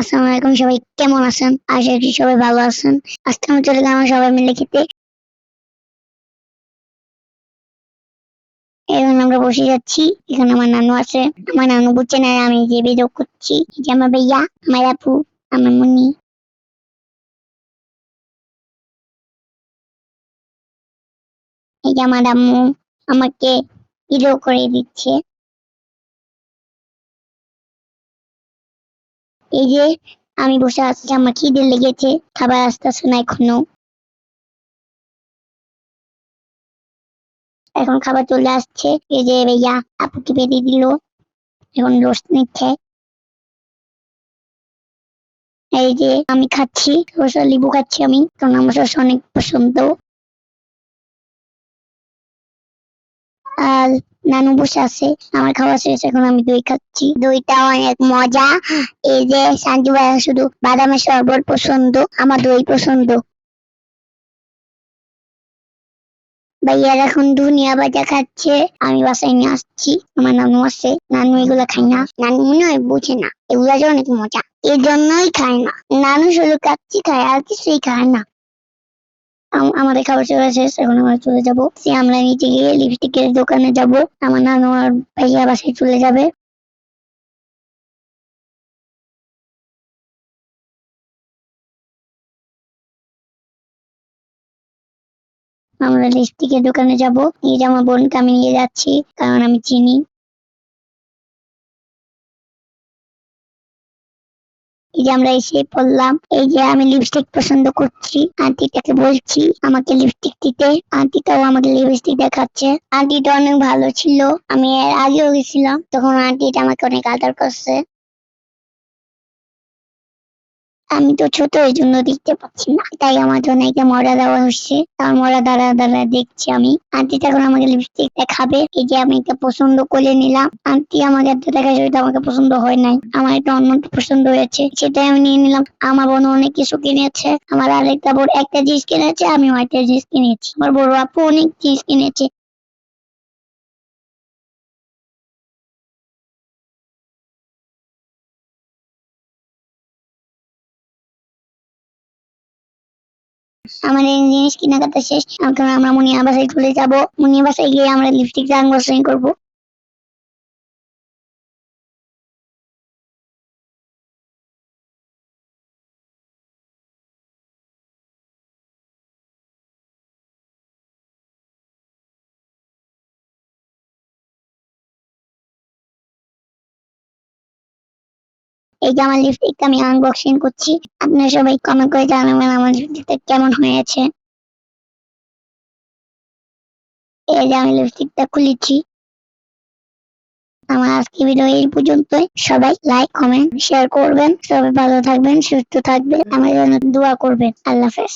আসসালামু আলাইকুম, সবাই কেমন আছেন? আশা করি সবাই ভালো আছেন। আজকে আমি চলে গেলাম সবাই মিলে খেতে। এখন আমরা বসে যাচ্ছি। এখানে আমার নানু আছে। আমার নানু বুঝছে না আমি যে ভিডিও করছি। যে আমার ভাইয়া, আমার আপু, আমার মুনি এই যে আমার আম্মু আমাকে ভিডিও করে দিচ্ছে। এই যে আমি বসে আছি, আমার খিদে লেগেছে, খাবার আসতেছে না এখনও। এখন খাবার চলে আসছে, এই যে ভাইয়া আপুকে বেরিয়ে দিল, এখন রোস্ট নিচ্ছে। এই যে আমি খাচ্ছি, রসা লেবু খাচ্ছি আমি, কারণ আমার অনেক পছন্দ। আর নানু বসে আছে। আমার খাওয়া শেষ, এখন আমি দই খাচ্ছি। দইটা অনেক মজা। এই যে সাঞ্জু ভাইয়া শুধু বাদামের শরবত পছন্দ, আমার দই পছন্দ। ভাইয়ার এখন দুনিয়া বাজা খাচ্ছে, আমি বাসায় নিয়ে আসছি। আমার নানু আছে, নানু এগুলো খায় না। নানু মনে হয় বুঝে না, এগুলো যে অনেক মজা। এই জন্যই খায় না। নানু শুধু কাচ্ছি খায়, আর কিছুই খায় না। আমাদের খাবার চলে শেষ। এখন আমরা চলে যাব আমরা নিচে গিয়ে লিপস্টিকের দোকানে যাব। আমার নানু আর ভাইয়া বাসায় চলে যাবে। আমরা লিপস্টিকের দোকানে যাব। এই যে আমার বোনকে আমি নিয়ে যাচ্ছি, কারণ আমি চিনি। এই যে আমরা এসে পড়লাম, এই যে আমি লিপস্টিক পছন্দ করছি। আন্টিটাকে বলছি, আমাকে লিপস্টিক দিতে। আন্টিটাও আমাকে লিপস্টিক দেখাচ্ছে। আন্টিটা অনেক ভালো ছিল। আমি এর আগেও গেছিলাম, তখন আন্টিটা আমাকে অনেক আদর করছে। আমি তো ছোট, এই জন্য দেখতে পাচ্ছি না। তাই আমার জন্য একটা মরা দেওয়া হচ্ছে। তার মরা দ্বারা দ্বারা দেখছি আমি। আন্টি তখন আমাকে লিপস্টিক দেখাবে। এই যে আমি এটা পছন্দ করে নিলাম। আন্টি আমাকে একটা দেখা সেটা আমাকে পছন্দ হয় নাই। আমার একটা অন্য পছন্দ হয়েছে। সেটাই আমি নিয়ে নিলাম। আমার বোন অনেক কিছু কিনেছে। আমার আরেকটা বোন একটা জিনিস কিনেছে। আমি একটা জিনিস কিনেছি। আমার বড় আপু অনেক জিনিস কিনেছে। আমাদের এই জিনিস কেনাকাটা শেষ। আমরা মুনিয়া বাসায় চলে যাব। মুনিয়া বাসায় গিয়ে আমরা লিপস্টিক আনবক্সিং করব। এই যে আমার লিপস্টিকটা আমি আনবক্সিং করছি, আপনারা সবাই কমেন্ট করে জানাবেন আমার লিপস্টিকটা কেমন হয়েছে। এই যে আমি লিপস্টিকটা খুলেছি। আমার আজকে ভিডিও এই পর্যন্তই। সবাই লাইক কমেন্ট শেয়ার করবেন। সবাই ভালো থাকবেন, সুস্থ থাকবেন। আমার জন্য দোয়া করবেন। আল্লাহ হাফেজ।